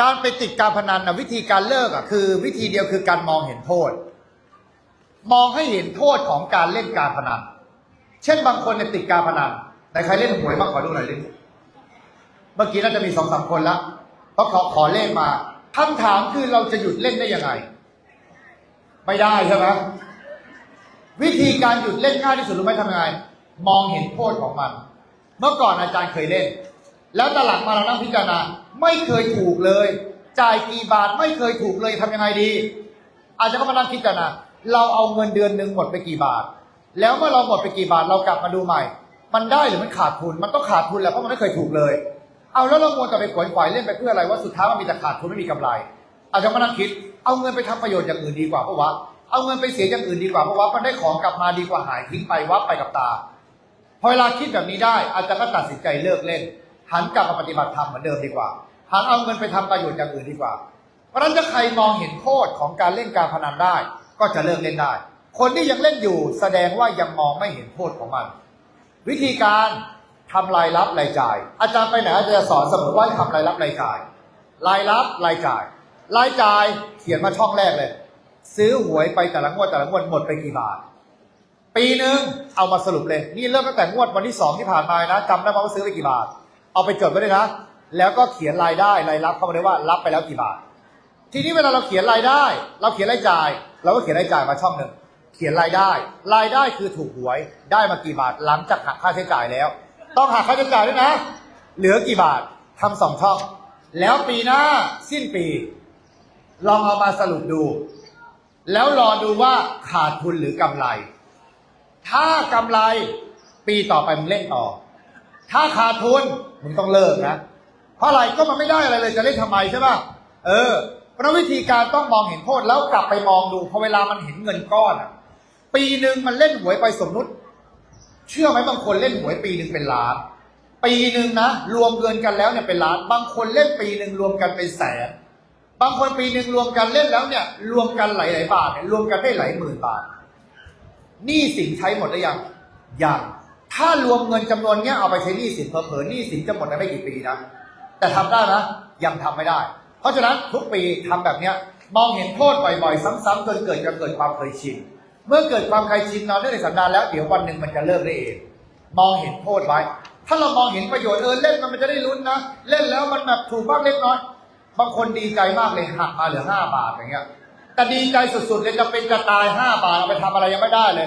การไปติดการพนันนะวิธีการเลิกอะคือวิธีเดียวคือการมองเห็นโทษ มองให้เห็นโทษของการเล่นการพนัน เช่นบางคนเนี่ยติดการพนันแต่ใครเล่นหวยบ้างขอดูหน่อยดิเมื่อกี้น่าจะมีสองสามคนละเพราะขอขอเลขมาคำถามคือเราจะหยุดเล่นได้ยังไง ไม่ได้ใช่ไหมวิธีการหยุดเล่นง่ายที่สุดรู้ไหมทำยังไงมองเห็นโทษของมัน เมื่อก่อนอาจารย์เคยเล่น แล้วตอนหลังมาเรานั่งพิจารณา ไม่เคยถูกเลย จ่ายกี่บาทไม่เคยถูกเลยทำยังไงดี อาจจะก็มานั่งคิดกันนะเราเอาเงินเดือนหนึ่งหมดไปกี่บาท แล้วเมื่อเราหมดไปกี่บาทเรากลับมาดูใหม่ มันได้หรือมันขาดทุน มันต้องขาดทุนแหละเพราะมันไม่เคยถูกเลย เอาแล้วเรามัวแต่ไปขวนขวายเล่นไปเพื่ออะไรว่าสุดท้ายมันมีแต่ขาดทุนไม่มีกำไร อาจจะมานั่งคิด เอาเงินไปทำประโยชน์อย่างอื่นดีกว่าเพราะว่าเอาเงินไปเสียอย่างอื่นดีกว่าเพราะว่ามันได้ของกลับมาดีกว่าหายทิ้งไปวับไปกับตาพอเวลาคิดแบบนี้ได้อาจารย์ก็ตัดสินใจเลิกเล่นหันกลับมาปฏิบัติธรรมเหมือนเดิมดีกว่า หันเอาเงินไปทำประโยชน์อย่างอื่นดีกว่า เพราะฉะนั้นถ้าใครมองเห็นโทษของการเล่นการพนันได้ ก็จะเลิกเล่นได้ คนที่ยังเล่นอยู่แสดงว่ายังมองไม่เห็นโทษของมัน วิธีการทำรายรับรายจ่าย อาจารย์ไปไหนอาจารย์สอนเสมอว่าทำรายรับรายจ่าย รายรับรายจ่าย รายจ่ายเขียนมาช่องแรกเลย ซื้อหวยไปแต่ละงวดแต่ละงวดหมดไปกี่บาท ปีหนึ่งเอามาสรุปเลย นี่เริ่มตั้งแต่งวดวันที่สองที่ผ่านมานะจำได้ไหมว่าซื้อไปกี่บาท เอาไปจดไว้เลยนะ แล้วก็เขียนรายได้รายรับเข้ามาเลยว่ารับไปแล้วกี่บาท ทีนี้เวลาเราเขียนรายได้ เราเขียนรายจ่าย เราก็เขียนรายจ่ายมาช่องหนึ่งเขียนรายได้ รายได้คือถูกหวยได้มากี่บาทหลังจากหักค่าใช้จ่ายแล้ว ต้องหักค่าใช้จ่ายด้วยนะ เหลือกี่บาททำสองช่อง แล้วปีหน้าสิ้นปี ลองเอามาสรุปดู แล้วรอดูว่าขาดทุนหรือกำไร ถ้ากำไรปีต่อไปมึงเล่นต่อ ถ้าขาดทุนมึงต้องเลิกนะ เพราะอะไรก็มันไม่ได้อะไรเลยจะเล่นทำไมใช่ป่ะเออ เพราะวิธีการต้องมองเห็นโทษแล้วกลับไปมองดูพอเวลามันเห็นเงินก้อนอะปีหนึ่งมันเล่นหวยไปสมมุติ เชื่อไหมบางคนเล่นหวยปีหนึ่งเป็นล้านปีหนึ่งนะรวมเงินกันแล้วเนี่ยเป็นล้าน บางคนเล่นปีหนึ่งรวมกันเป็นแสนบางคนปีหนึ่งรวมกันเล่นแล้วเนี่ย รวมกันหลายๆบาทเนี่ยรวมกันได้หลายหมื่นบาทหนี้สินใช้หมดหรือยังยังถ้ารวมเงินจำนวนเนี้ยเอาไปใช้หนี้สินเผลอๆหนี้สินจะหมดในไม่กี่ปีนะ แต่ทำได้นะยังทำไม่ได้ เพราะฉะนั้นทุกปีทำแบบเนี้ยมองเห็นโทษบ่อยๆ ซ้ำๆจนเกิดจะเกิดความเคยชินเมื่อเกิดความเคยชินนอนเรื่องในสันดานแล้วเดี๋ยววันหนึ่งมันจะเลิกได้เอง มองเห็นโทษไว้ ถ้าเรามองเห็นประโยชน์เออเล่นมันมันจะได้ลุ้นนะ เล่นแล้วมันแบบถูกบ้างเล็กน้อยบางคนดีใจมากเลยหักมาเหลือห้าบาทอย่างเงี้ยแต่ดีใจสุดๆเลยจะเป็นจะตายห้าบาทเอาไปทำอะไรยังไม่ได้เลย